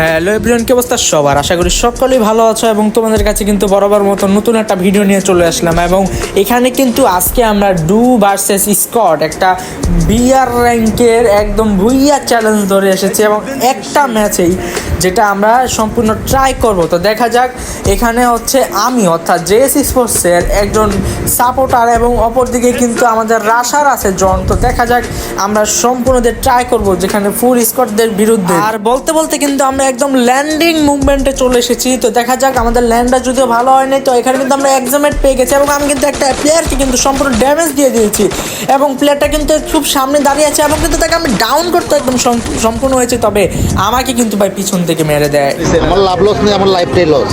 Hello everyone, কি অবস্থা? সবার আশা করি সকলেই ভালো আছো এবং তোমাদের কাছে কিন্তু বরাবর মতো নতুন একটা ভিডিও নিয়ে চলে আসলাম এবং এখানে কিন্তু আজকে আমরা ডু ভার্সেস স্কট, একটা বিআর র্যাঙ্কের একদম ভুইয়া চ্যালেঞ্জ ধরে এসেছি এবং একটা ম্যাচেই যেটা আমরা সম্পূর্ণ ট্রাই করব। তো দেখা যাক, এখানে হচ্ছে আমি, অর্থাৎ জেএস স্পোর্টসের একজন সাপোর্টার এবং অপরদিকে কিন্তু আমাদের রাশার আছে জন তো দেখা যাক, আমরা সম্পূর্ণদের ট্রাই করব, যেখানে ফুল স্কটদের বিরুদ্ধে। আর বলতে বলতে কিন্তু আমরা একদম ল্যান্ডিং মুভমেন্টে চলে এসেছি। তো দেখা যাক, আমাদের ল্যান্ডটা যদিও ভালো হয়নি, তো এখানে কিন্তু আমরা এক্সামেট পেয়ে গেছি এবং আমি কিন্তু একটা প্লেয়ারকে কিন্তু সম্পূর্ণ ড্যামেজ দিয়ে দিয়েছি। এবং প্লেয়ারটা কিন্তু খুব সামনে দাঁড়িয়ে আছে এবং কিন্তু তাকে আমি ডাউন করতে একদম সম্পূর্ণ হয়েছে। তবে আমাকে কিন্তু ভাই পিছন থেকে মেরে দেয়। আমার লাভ লস নেই আমার লাইফটাই লস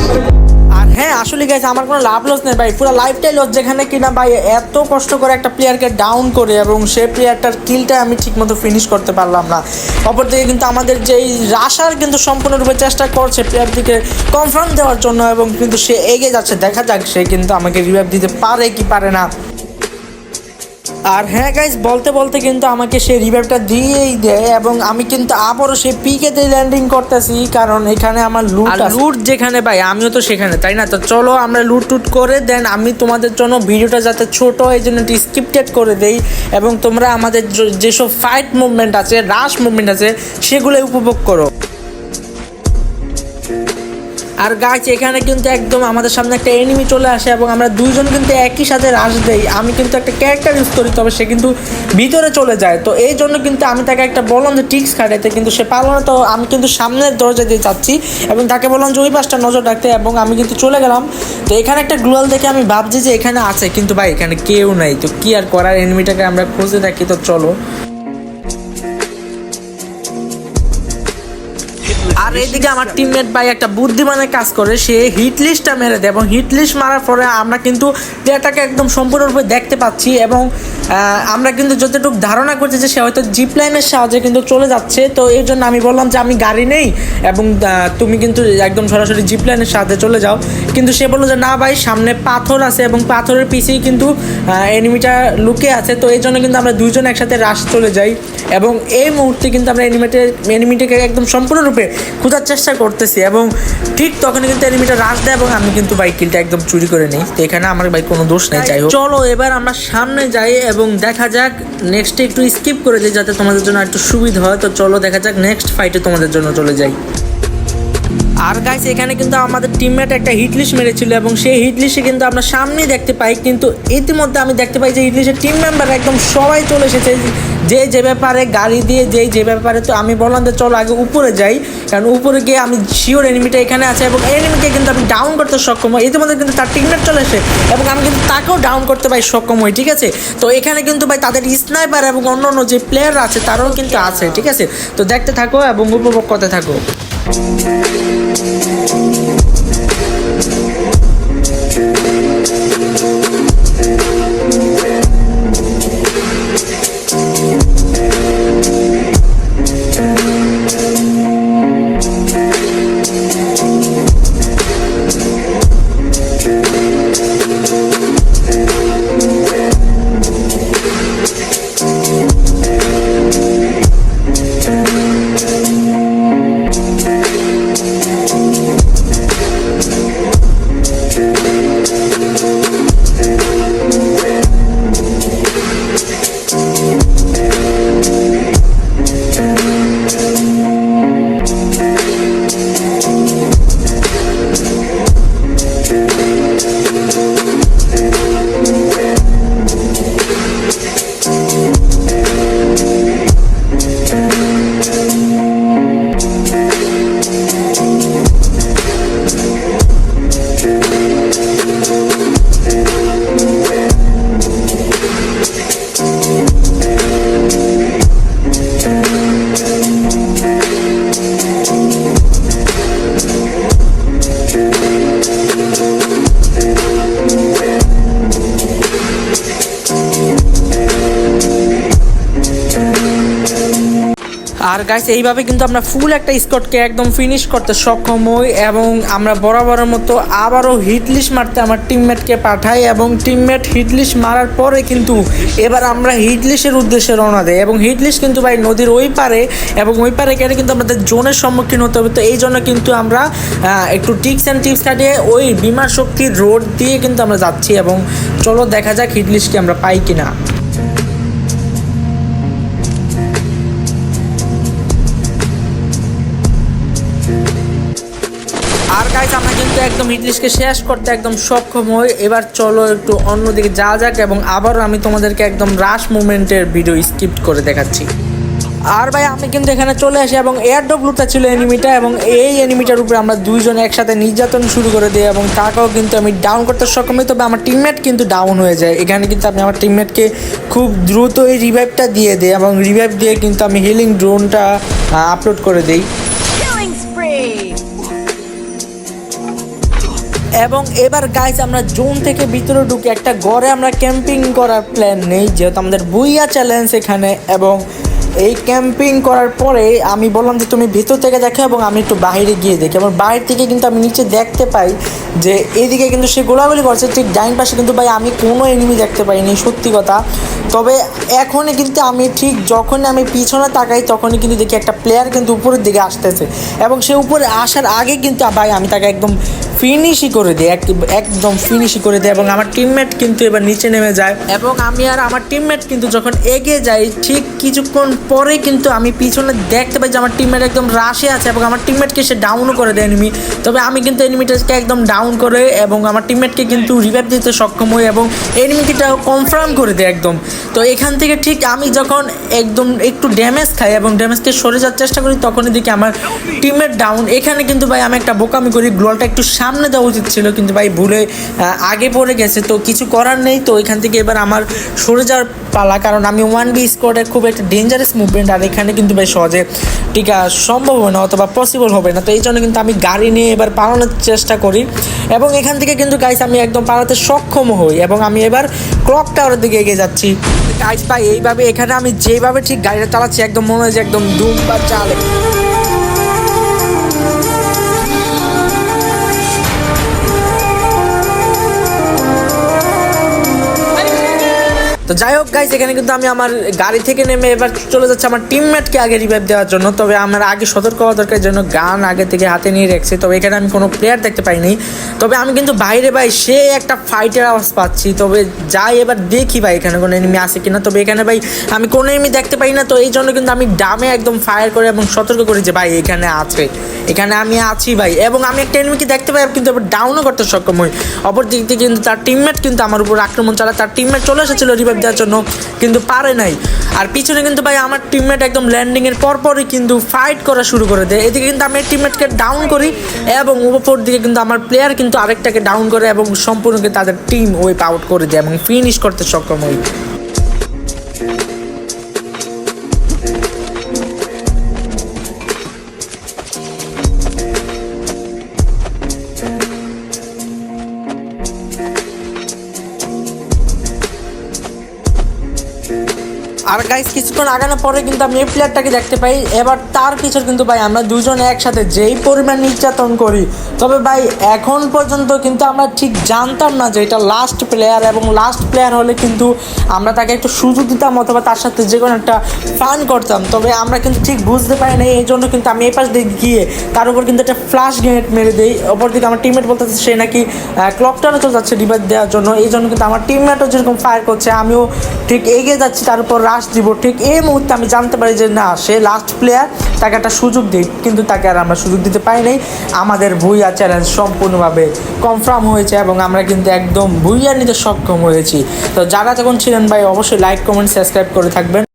আর হ্যাঁ আসলে গেছে আমার কোনো লাভ লস নেই ভাই পুরো লাইফটাই লস যেখানে কিনা ভাই এত কষ্ট করে একটা প্লেয়ারকে ডাউন করে এবং সেই প্লেয়ারটার কিলটা আমি ঠিকমতো ফিনিশ করতে পারলাম না। অপরদিকে কিন্তু আমাদের যেই রাশার কিন্তু সম্পূর্ণরূপে চেষ্টা করছে প্লেয়ারটিকে কনফার্ম দেওয়ার জন্য এবং কিন্তু সে এগিয়ে যাচ্ছে। দেখা যাক সে কিন্তু আমাকে রিভাইভ দিতে পারে কি পারে না। আর হ্যাঁ গাইজ বলতে বলতে কিন্তু আমাকে সেই রিভাইভটা দিয়েই দেয় এবং আমি কিন্তু আবারও সেই পিকেতে ল্যান্ডিং করতেছি কারণ এখানে আমার লুট লুট যেখানে ভাই আমিও তো সেখানে তাই না? তো চলো আমরা লুট টুট করে দেন আমি তোমাদের জন্য ভিডিওটা যাতে ছোট এই জন্য একটু স্ক্রিপ্টেড করে দেই এবং তোমরা আমাদের যেসব ফাইট মুভমেন্ট আছে রাশ মুভমেন্ট আছে সেগুলো উপভোগ করো। আর গাছ এখানে কিন্তু একদম আমাদের সামনে একটা এনিমি চলে আসে এবং আমরা দুইজন কিন্তু একই সাথে রাশ দেই। আমি কিন্তু একটা ক্যারেক্টার ইউজ করি, তবে সে কিন্তু ভিতরে চলে যায়। তো এই জন্য কিন্তু আমি তাকে একটা বললাম যে, টিক্স খাটাইতে কিন্তু সে পারল না। তো আমি কিন্তু সামনের দরজা দিয়ে যাচ্ছি এবং তাকে বললাম যে, ওই পাশটা নজর রাখতে। এবং আমি কিন্তু চলে গেলাম। তো এখানে একটা গ্লোয়াল দেখে আমি ভাবছি যে, এখানে আছে। কিন্তু ভাই, এখানে কেউ নাই। তো কি আর করার? এনিমিটাকে আমরা খুঁজে থাকি তো চলো। আর এইদিকে আমার টিমমেট ভাই একটা বুদ্ধিমানের কাজ করে, সে হিট লিস্টটা মেরে দেয় এবং হিট লিস্ট মারার পরে আমরা কিন্তু প্লেয়ারটাকে একদম সম্পূর্ণরূপে দেখতে পাচ্ছি এবং আমরা কিন্তু যতটুকু ধারণা করছি যে সে হয়তো জিপ লাইনের সাহায্যে কিন্তু চলে যাচ্ছে। তো এই জন্য আমি বললাম যে আমি গাড়ি নেই এবং তুমি কিন্তু একদম সরাসরি জিপ লাইনের সাহায্যে চলে যাও। কিন্তু সে বলল যে না ভাই সামনে পাথর আছে এবং পাথরের পিছেই কিন্তু এনিমিটা লুকে আছে। তো এই জন্য কিন্তু আমরা দুইজন একসাথে রাশ চলে যাই এবং এই মুহূর্তে কিন্তু আমরা এনিমেটের এনিমিটাকে একদম সম্পূর্ণরূপে খোঁজার চেষ্টা করতেছি এবং ঠিক তখন কিন্তু এনিমিটা রাশ দেয় এবং আমি কিন্তু বাইকিলটা একদম চুরি করে নিই। তো এখানে আমার ভাই কোনো দোষ নেই যাই হোক। চলো এবার আমরা সামনে যাই এবং দেখা যাক নেক্সটে একটু স্কিপ করে দিই যাতে তোমাদের জন্য একটু সুবিধা হয়। তো চলো দেখা যাক নেক্সট ফাইটে তোমাদের জন্য চলে যাই। আর গাইস এখানে কিন্তু আমাদের টিমমেট একটা হিট লিস্ট মেরেছিল এবং সেই হিট লিস্টে কিন্তু আমরা সামনেই দেখতে পাই, কিন্তু ইতিমধ্যে আমি দেখতে পাই যে হিট লিস্টের টিম মেম্বার একদম সবাই চলে এসেছে, যে যে ব্যাপারে গাড়ি দিয়ে, যে যে ব্যাপারে তো আমি বললাম যে চলো আগে উপরে যাই, কারণ উপরে গিয়ে আমি শিওর এনিমিটা এখানে আছে এবং এনিমিকে কিন্তু আমি ডাউন করতে সক্ষম হই। ইতিমধ্যে কিন্তু তার টিমমেট চলে এসে এবং আমি কিন্তু তাকেও ডাউন করতে পারি সক্ষম হই, ঠিক আছে? তো এখানে কিন্তু ভাই তাদের স্নাইপার এবং অন্য অন্য যে প্লেয়ার আছে, তারাও কিন্তু আছে, ঠিক আছে? তো দেখতে থাকো এবং উপভোগ করতে থাকো। thank you গাইস এইভাবে কিন্তু আমরা ফুল একটা স্কটকে একদম ফিনিশ করতে সক্ষম হই এবং আমরা বরাবরের মতো আবারও হিটলিস্ট মারতে আমার টিমমেটকে পাঠাই এবং টিমমেট হিটলিস্ট মারার পরে কিন্তু এবার আমরা হিটলিস্টের উদ্দেশ্যে রওনা দেয় এবং হিটলিস্ট কিন্তু ভাই নদীর ওই পারে এবং ওই পারে গেলে কিন্তু আমাদের জোনের সম্মুখীন হতে হবে। তো এই জন্য কিন্তু আমরা একটু টিপস অ্যান্ড টিপস কাটিয়ে ওই বিমান শক্তির রোড দিয়ে কিন্তু আমরা যাচ্ছি এবং চলো দেখা যাক হিটলিস্টকে আমরা পাই কিনা। একদম হিটলিস্টকে শেষ করতে একদম সক্ষম হই। এবার চলো একটু অন্যদিকে যা যাক এবং আবারও আমি তোমাদেরকে একদম রাশ মুভমেন্টের ভিডিও স্কিপ করে দেখাচ্ছি। আর ভাই, আমি কিন্তু এখানে চলে আসি এবং এয়ার ডব্লুটা ছিল এনিমিটা এবং এই এনিমিটার উপরে আমরা দুইজন একসাথে নির্যাতন শুরু করে দিই এবং তাকেও কিন্তু আমি ডাউন করতে সক্ষম হই। তবে আমার টিমমেট কিন্তু ডাউন হয়ে যায়। এখানে কিন্তু আমি আমার টিমমেটকে খুব দ্রুত এই রিভাইভটা দিয়ে দিই এবং রিভাইভ দিয়ে কিন্তু আমি হিলিং ড্রোনটা আপলোড করে দিই! এবং এবার গাইজ আমরা জুন থেকে ভিতরে ঢুকে একটা ঘরে আমরা ক্যাম্পিং করার প্ল্যান নেই, যেহেতু আমাদের বুইয়া চ্যালেঞ্জ এখানে এবং এই ক্যাম্পিং করার পরে আমি বললাম যে তুমি ভিতর থেকে দেখো এবং আমি একটু বাইরে গিয়ে দেখি। এবং বাইরে থেকে কিন্তু আমি নিচে দেখতে পাই যে এইদিকে কিন্তু সে গোলাগুলি করছে, ঠিক ডাইন পাশে কিন্তু ভাই আমি কোনো এনিমি দেখতে পাইনি, সত্যি কথা। তবে এখনই কিন্তু আমি ঠিক যখনই আমি পিছনে তাকাই তখনই কিন্তু দেখি একটা প্লেয়ার কিন্তু উপরের দিকে আসতেছে। এবং সে উপরে আসার আগে কিন্তু ভাই আমি তাকে একদম ফিনিশই করে এক- একদম ফিনিশই করে দিই এবং আমার টিমমেট কিন্তু এবার নিচে নেমে যায় এবং আমি আর আমার টিমমেট কিন্তু যখন এগিয়ে যাই, ঠিক কিছুক্ষণ পরে কিন্তু আমি পিছনে দেখতে পাই যে আমার টিমমেট একদম রাশে আছে এবং আমার টিমমেটকে সে ডাউনও করে দেয় এনিমি তবে আমি কিন্তু এনিমিটাকে একদম ডাউন করে এবং আমার টিমমেটকে কিন্তু রিভাইভ দিতে সক্ষম হই এবং এনিমিটাও কনফার্ম করে দেয় একদম। তো এখান থেকে ঠিক আমি যখন একদম একটু ড্যামেজ খাই এবং ড্যামেজকে সরে যাওয়ার চেষ্টা করি, তখনই দেখি আমার টিমমেট ডাউন এখানে কিন্তু ভাই আমি একটা বোকামি করি গ্লোয়ালটা একটু সামনে দেওয়া উচিত ছিল, কিন্তু ভাই ভুলে আগে পড়ে গেছে, তো কিছু করার নেই, তো এখান থেকে এবার আমার সরে যাওয়ার পালা, কারণ আমি ওয়ান বি স্কোয়াডের খুব একটা ডেঞ্জারাস মুভমেন্ট আর এখানে কিন্তু ভাই সহজে টিকা সম্ভব হবে না, অথবা পসিবল হবে না, তো এই জন্য কিন্তু আমি গাড়ি নিয়ে এবার পালানোর চেষ্টা করি, এবং এখান থেকে কিন্তু গাইস আমি একদম পালাতে সক্ষম হই, এবং আমি এবার ক্লক টাওয়ারের দিকে এগিয়ে যাচ্ছি। গাইস ভাই, এইভাবে এখানে আমি যেভাবে ঠিক গাড়িটা চালাচ্ছি, একদম মনে হয় যে একদম দুম বা চালে তো যাই হোক গাইস এখানে কিন্তু আমি আমার গাড়ি থেকে নেমে এবার চলে যাচ্ছে আমার টিমমেটকে আগে রিভাইভ দেওয়ার জন্য। তবে আমার আগে সতর্ক হওয়া দরকার জন্য গান আগে থেকে হাতে নিয়ে রেখেছি। তবে এখানে আমি কোনো প্লেয়ার দেখতে পাইনি। তবে আমি কিন্তু বাইরে, ভাই, সে একটা ফাইটের আওয়াজ পাচ্ছি। তবে যাই, এবার দেখি, ভাই, এখানে কোনো এনিমি আছে কিনা। তবে এখানে, ভাই, আমি কোনো এনিমি দেখতে পাই না। তো এই জন্য কিন্তু আমি ডামে একদম ফায়ার করে এবং সতর্ক করি যে, ভাই, এখানে আছে। এখানে আমি আছি, ভাই। এবং আমি একটা এনিমিকে দেখতে পাই, কিন্তু এবার ডাউনও করতে সক্ষম হই। অপর দিক কিন্তু তার টিমমেট কিন্তু আমার উপর আক্রমণ চালায়। তার টিমমেট চলে এসেছিল রিভাইভ দেওয়ার জন্য কিন্তু পারে নাই। আর পিছনে কিন্তু ভাই আমার টিমমেট একদম ল্যান্ডিংয়ের পরপরই কিন্তু ফাইট করা শুরু করে দেয়। এদিকে কিন্তু আমি টিমমেটকে ডাউন করি এবং উপর দিকে কিন্তু আমার প্লেয়ার কিন্তু আরেকটাকে ডাউন করে এবং সম্পূর্ণকে তাদের টিম ওয়েপ আউট করে দেয় এবং ফিনিশ করতে সক্ষম হই। আর গাইস কিছুক্ষণ আগানোর পরে কিন্তু আমি এই প্লেয়ারটাকে দেখতে পাই। এবার তার পিছনে কিন্তু ভাই আমরা দুজনে একসাথে যেই পরিমাণ নির্যাতন করি। তবে ভাই, এখন পর্যন্ত কিন্তু আমরা ঠিক জানতাম না যে এটা লাস্ট প্লেয়ার এবং লাস্ট প্লেয়ার হলে কিন্তু আমরা তাকে একটু সুযোগ দিতাম অথবা তার সাথে যে কোনো একটা ফান করতাম। তবে আমরা কিন্তু ঠিক বুঝতে পারি না এই জন্য কিন্তু আমি এই পাশ দিয়ে গিয়ে তার উপর কিন্তু একটা ফ্লাশ গ্রেনেড মেরে দিই। অপর দিকে আমার টিমমেট বলতেছে সে নাকি ক্লকটারও চলে যাচ্ছে রিভাইভ দেওয়ার জন্য। এই জন্য কিন্তু আমার টিমমেটও যেরকম ফায়ার করছে, আমিও ঠিক এগিয়ে যাচ্ছি, তার উপর রাশ দিব, ঠিক এই মুহূর্তে আমি জানতে পারি যে না, সে লাস্ট প্লেয়ার তাকে একটা সুযোগ দিই কিন্তু তাকে আর আমরা সুযোগ দিতে পারি নাই। আমাদের ভুইয়া চ্যালেঞ্জ সম্পূর্ণভাবে কনফার্ম হয়েছে এবং আমরা কিন্তু একদম ভুইয়া নিতে সক্ষম হয়েছি। তো যারা যখন ছিলেন ভাই, অবশ্যই লাইক কমেন্ট সাবস্ক্রাইব করে থাকবেন।